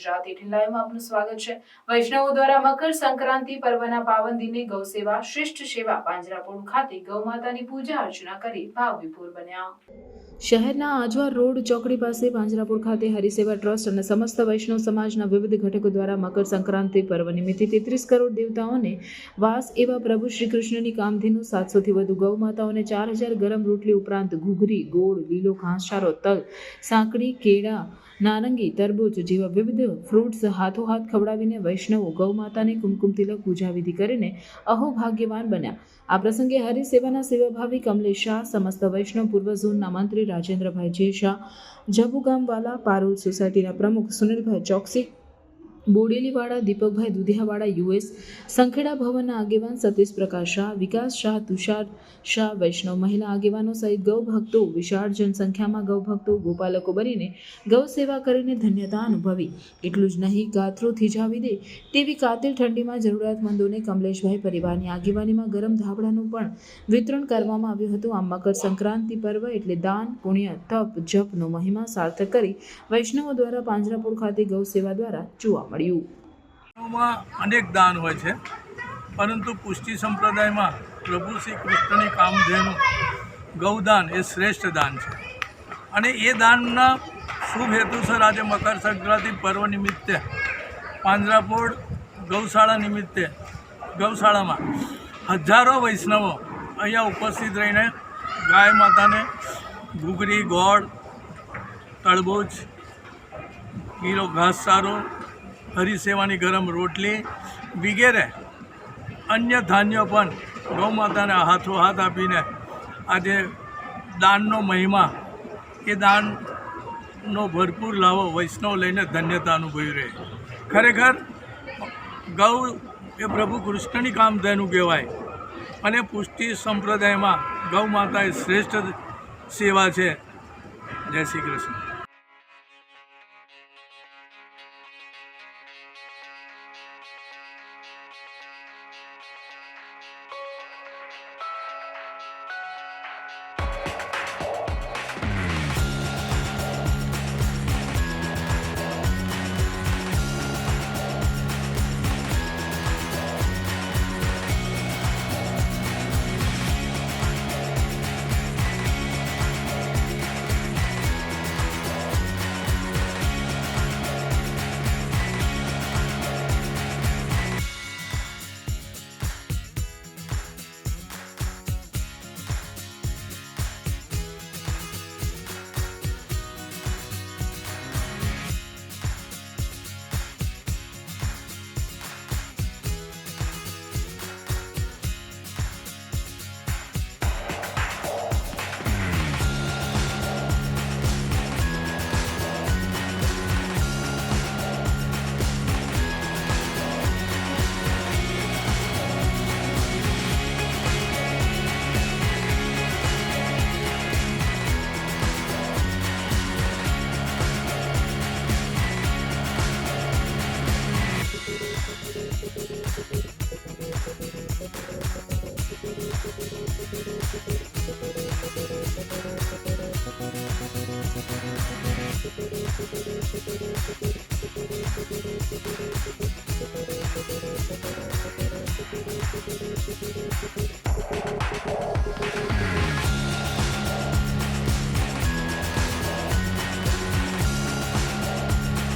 Gujarat eighteen આપનું સ્વાગત છે. વૈષ્ણવો દ્વારા મકર સંક્રાંતિ પર્વના પાવન દિને ગૌ સેવા, શ્રેષ્ઠ સેવા પાંજરાપોળ ખાતે ગૌ માતાની પૂજા અર્ચના કરી ભાવ વિપુર બન્યા. શહેરના આજવા રોડ ચોકડી પાસે પાંજરાપુર ખાતે હરિસેવા ટ્રસ્ટ અને સમસ્ત વૈષ્ણવ સમાજના વિવિધ ઘટકો દ્વારા મકર સંક્રાંતિ પર્વ નિમિત્તે તેત્રીસ કરોડ દેવતાઓને વાસ એવા પ્રભુ શ્રી કૃષ્ણની કામધેનુ સાતસોથી વધુ ગૌ માતાઓને ચાર હજાર ગરમ રોટલી ઉપરાંત ઘૂઘરી, ગોળ, લીલો ઘાસચારો, તલ, સાંકડી, કેળા, નારંગી, તરબૂચ જેવા વિવિધ ફ્રૂટ્સ હાથોહાથ ખવડાવીને વૈષ્ણવો ગૌ માતાને કુમકુમ તિલક પૂજા વિધિ કરીને અહોભાગ્યવાન બન્યા. આ પ્રસંગે હરિસેવાના સેવાભાવી કમલેશ શાહ સમસ્ત વૈષ્ણવ પૂર્વ ઝોનના મંત્રી રાજેન્દ્રભાઈ જે શાહ જબુગામવાલા પારૂલ સોસાયટીના પ્રમુખ સુનિલભાઈ ચોકસી બોડેલીવાળા દીપકભાઈ દુધિયાવાળા યુએસ સંખેડા ભવનના આગેવાન સતીશ પ્રકાશ શાહ, વિકાસ શાહ, તુષાર શાહ, વૈષ્ણવ મહિલા આગેવાનો સહિત ગૌ ભક્તો, વિશાળ જનસંખ્યામાં ગૌ ભક્તો, ગોપાલકો બનીને ગૌ સેવા કરીને ધન્યતા અનુભવી. એટલું જ નહીં ગાથરું થીજાવી દે તેવી કાતિલ ઠંડીમાં જરૂરિયાતમંદોને કમલેશભાઈ પરિવારની આગેવાનીમાં ગરમ ધાબળાનું પણ વિતરણ કરવામાં આવ્યું હતું. આમ મકર સંક્રાંતિ પર્વ એટલે દાન, પુણ્ય, તપ, જપનો મહિમા સાર્થક કરી વૈષ્ણવો દ્વારા પાંજરાપુર ખાતે ગૌ સેવા દ્વારા જોવા મળ્યું. માં અનેક દાન હોય છે, પરંતુ પુષ્ટિ સંપ્રદાયમાં પ્રભુ શ્રી કૃષ્ણની કામધેનું ગૌદાન એ શ્રેષ્ઠ દાન છે. અને એ દાનના શુભ હેતુસર આજે મકર સંક્રાંતિ પર્વ નિમિત્તે, પાંજરાપોળ ગૌશાળા નિમિત્તે ગૌશાળામાં હજારો વૈષ્ણવો અહીંયા ઉપસ્થિત રહીને ગાય માતાને ઘૂઘરી, ગોળ તળબૂચ ઘાસ ઘાસચારો હરિસેવાની ગરમ રોટલી વગેરે અન્ય ધાન્ય પણ ગૌ માતાને હાથો હાથ આપીને આજે દાનનો મહિમા, એ દાનનો ભરપૂર લાવો વૈષ્ણવ લઈને ધન્યતા અનુભવી રહે. ખરેખર, ગૌ એ પ્રભુ કૃષ્ણની કામધેનું કહેવાય અને પુષ્ટિ સંપ્રદાયમાં ગૌ માતા એ શ્રેષ્ઠ સેવા છે. જય શ્રી કૃષ્ણ.